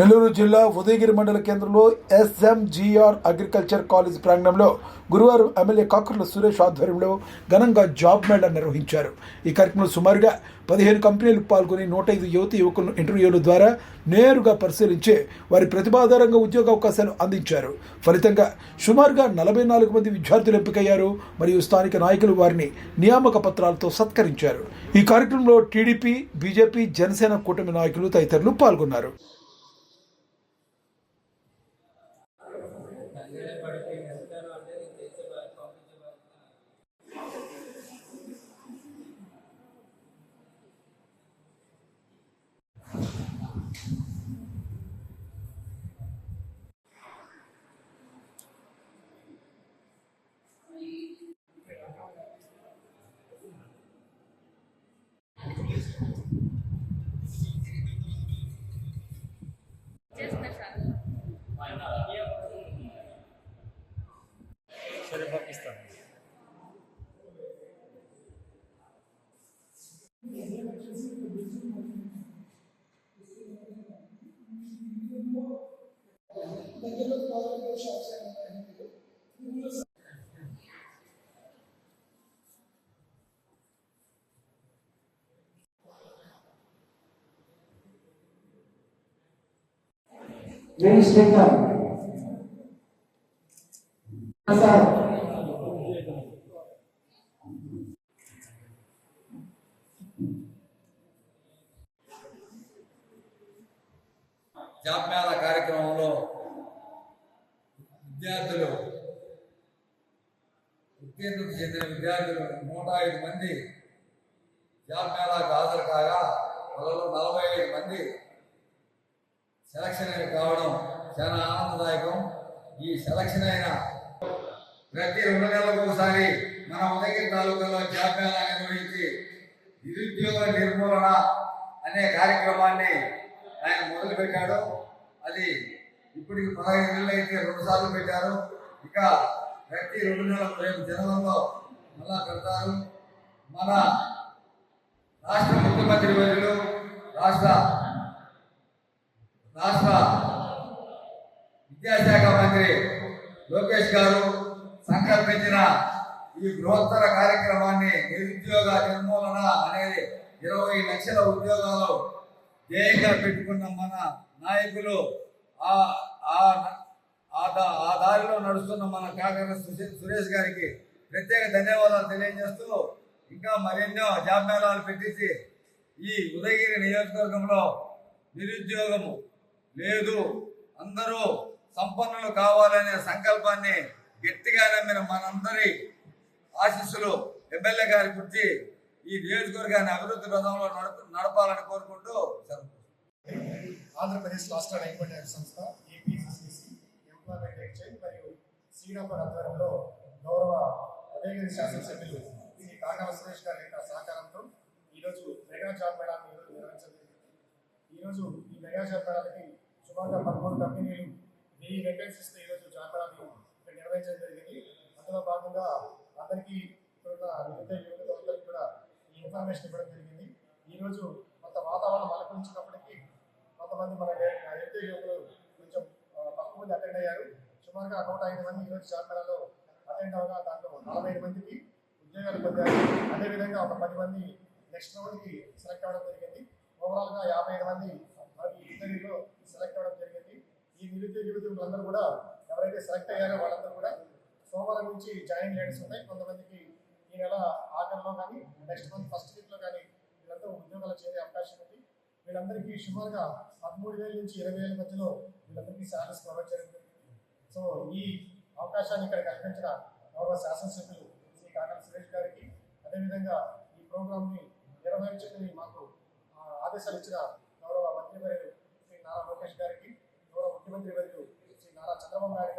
నెల్లూరు జిల్లా ఉదయగిరి మండల కేంద్రంలో ఎస్ఎంజిఆర్ అగ్రికల్చర్ కాలేజ్ ప్రాంగణంలో గురువారం ఎమ్మెల్యే కాకర్ల సురేష్ ఆధ్వర్యంలో ఘనంగా జాబ్ మేళా నిర్వహించారు. ఈ కార్యక్రమంలో సుమారుగా పదిహేను కంపెనీలు పాల్గొని నూట ఐదు యువతి యువకులను ఇంటర్వ్యూల ద్వారా నేరుగా పరిశీలించి వారి ప్రతిభాధారంగా ఉద్యోగ అవకాశాలు అందించారు. ఫలితంగా సుమారుగా నలభై నాలుగు మంది విద్యార్థులు ఎంపికయ్యారు మరియు స్థానిక నాయకులు వారిని నియామక పత్రాలతో సత్కరించారు. ఈ కార్యక్రమంలో టీడీపీ బీజేపీ జనసేన కూటమి నాయకులు తదితరులు పాల్గొన్నారు. there are very Reis Bekar. Nazar. జాప్యాల కార్యక్రమంలో విద్యార్థులు ఉత్తీర్ణత చెందిన విద్యార్థులు నూట ఐదు మంది జాప్యాలకు హాజరు కాగా వాళ్ళలో నలభై ఐదు మంది సెలక్షన్ కావడం చాలా ఆనందదాయకం. ఈ సెలక్షన్ అయిన ప్రతి రెండు నెలలకు ఒకసారి మన ఉదయగిరి తాలూకాలో జాబ్ నిర్వహించి నిరుద్యోగ నిర్మూలన అనే కార్యక్రమాన్ని ఆయన మొదలు పెట్టాడు అది ఇప్పటికి పదహైదు నెలలు అయితే రెండు సార్లు పెట్టారు. ఇక ప్రతి రెండు నెలల రేపు జనవరిలో మళ్ళా పెడతారు. మన రాష్ట్ర ముఖ్యమంత్రి వర్యులు రాష్ట్ర రాష్ట్ర విద్యాశాఖ మంత్రి లోకేష్ గారు సంకల్పించిన ఈ బృహత్తర కార్యక్రమాన్ని నిరుద్యోగ నిర్మూలన అనేది ఇరవై లక్షల ఉద్యోగాలు ధ్యేయంగా పెట్టుకున్న మన నాయకులు ఆ ఆ ఆ దారిలో నడుస్తున్న మన కాకర సురేష్ గారికి ప్రత్యేక ధన్యవాదాలు తెలియజేస్తూ ఇంకా మరెన్నో జాబ్ మేళాలు పెట్టించి ఈ ఉదయగిరి నియోజకవర్గంలో నిరుద్యోగము లేదు అందరూ సంపన్నులు కావాలనే సంకల్పాన్ని గట్టిగా నమ్మిన మనందరి ఆశీస్సులు ఎమ్మెల్యే గారి గురించి ఈ నియోజకవర్గాన్ని అభివృద్ధి పథంలో నడుపు నడపాలని కోరుకుంటూ ఆంధ్రప్రదేశ్ రాష్ట్ర నైపుణ్య సంస్థ ఏపీసీసీ ఎంప్లాయ్మెంట్ ఎక్స్చేంజ్ మరియు శ్రీరాపర్ ఆధ్వర్యంలో గౌరవ ఉదయగిరి శాసనసభ్యులు శ్రీ కాగా సురేష్ గారి యొక్క సహకారంతో ఈరోజు మెగా జాబ్ మేళాన్ని ఈరోజు నిర్వహించడం ఈరోజు ఈ మెగా జాబ్ మేళానికి సుమారుగా పదమూడు కంపెనీలు వెయ్యి వేకెన్సీస్తో ఈరోజు జాబ్ మేళాన్ని నిర్వహించడం జరిగింది. అందులో భాగంగా అందరికీ ఇక్కడ ఉన్న నిరుద్యోగ యువకులందరికీ కూడా ఈ ఇన్ఫర్మేషన్ ఇవ్వడం జరిగింది. ఈరోజు కొంత వాతావరణం అలకరించినప్పటికీ కొంతమంది మన నిరుద్యోగ యువకులు కొంచెం తక్కువ మంది అటెండ్ అయ్యారు. సుమారుగా నూట ఐదు మంది ఈరోజు జాబితాలో అటెండ్ అవగా దాంట్లో నలభై ఐదు మందికి ఉద్యోగాలు పొందారు. అదేవిధంగా ఒక పది మంది నెక్స్ట్ రౌండ్కి సెలెక్ట్ అవ్వడం జరిగింది. ఓవరాల్గా యాభై ఐదు మంది మనకి ఇంటర్వ్యూలో సెలెక్ట్ అవ్వడం జరిగింది. ఈ నిరుద్యోగ యువతులందరూ కూడా ఎవరైతే సెలెక్ట్ అయ్యారో వాళ్ళందరూ కూడా సోమవారం నుంచి జాయిన్ లేడీస్ ఉన్నాయి కొంతమందికి ఈ నెల ఆఖరిలో కానీ నెక్స్ట్ మంత్ ఫస్ట్ వీక్లో కానీ వీళ్ళంతా ఉద్యోగాలు చేరే అవకాశం ఉంది. వీళ్ళందరికీ సుమారుగా పదమూడు వేల నుంచి ఇరవై వేల మధ్యలో వీళ్ళందరికీ శాలరీస్ ప్రొవైడ్ చేయడం జరిగింది. సో ఈ అవకాశాన్ని ఇక్కడ కల్పించిన గౌరవ శాసనసభ్యులు శ్రీ కాకల సురేష్ గారికి అదేవిధంగా ఈ ప్రోగ్రామ్ని నిర్వహించమని మాకు ఆదేశాలు ఇచ్చిన గౌరవ మంత్రి వర్యులు శ్రీ నారా లోకేష్ గారికి గౌరవ ముఖ్యమంత్రి వర్యులు శ్రీ నారా చంద్రబాబు నాయుడు